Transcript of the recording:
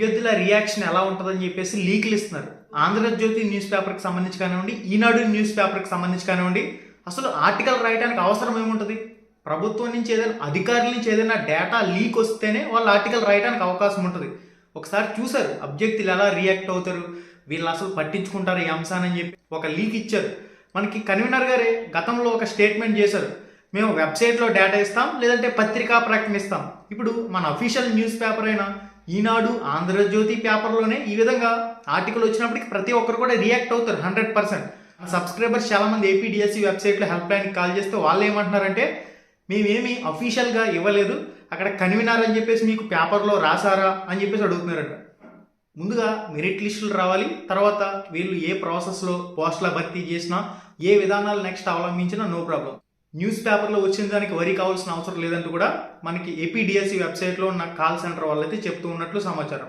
అభ్యర్థుల రియాక్షన్ ఎలా ఉంటుందని చెప్పేసి లీకులు ఇస్తున్నారు. ఆంధ్రజ్యోతి న్యూస్ పేపర్కి సంబంధించి కానివ్వండి ఈనాడు న్యూస్ పేపర్కి సంబంధించి కానివ్వండి అసలు ఆర్టికల్ రాయడానికి అవసరం ఏముంటుంది? ప్రభుత్వం నుంచి ఏదైనా అధికారుల నుంచి ఏదైనా డేటా లీక్ వస్తేనే వాళ్ళు ఆర్టికల్ రాయడానికి అవకాశం ఉంటుంది. ఒకసారి చూసారు అభ్యర్థులు ఎలా రియాక్ట్ అవుతారు వీళ్ళు అసలు పట్టించుకుంటారు ఈ అంశాన్ని చెప్పి ఒక లీక్ ఇచ్చారు. మనకి కన్వీనర్ గారే గతంలో ఒక స్టేట్మెంట్ చేశారు మేము వెబ్సైట్లో డేటా ఇస్తాం లేదంటే పత్రికా ప్రకటన ఇస్తాం. ఇప్పుడు మన అఫీషియల్ న్యూస్ పేపర్ అయినా ఈనాడు ఆంధ్రజ్యోతి పేపర్లోనే ఈ విధంగా ఆర్టికల్ వచ్చినప్పటికి ప్రతి ఒక్కరు కూడా రియాక్ట్ అవుతారు హండ్రెడ్ పర్సెంట్. సబ్స్క్రైబర్స్ చాలామంది ఏపీడిఎస్సి వెబ్సైట్లో హెల్ప్ లైన్కి కాల్ చేస్తే వాళ్ళు ఏమంటున్నారంటే మేమేమి అఫీషియల్గా ఇవ్వలేదు అక్కడ కన్వీనర్ అని చెప్పేసి మీకు పేపర్లో రాసారా అని చెప్పేసి అడుగుతున్నారంట. ముందుగా మెరిట్ లిస్టులు రావాలి తర్వాత వీళ్ళు ఏ ప్రాసెస్లో పోస్టుల భర్తీ చేసినా ఏ విధానాలు నెక్స్ట్ అవలంబించినా నో ప్రాబ్లం న్యూస్ పేపర్లో వచ్చిన దానికి వరి కావాల్సిన అవసరం లేదంటూ కూడా మనకి ఏపీడిఎస్సి వెబ్సైట్లో ఉన్న కాల్ సెంటర్ వాళ్ళైతే చెప్తూ ఉన్నట్లు సమాచారం.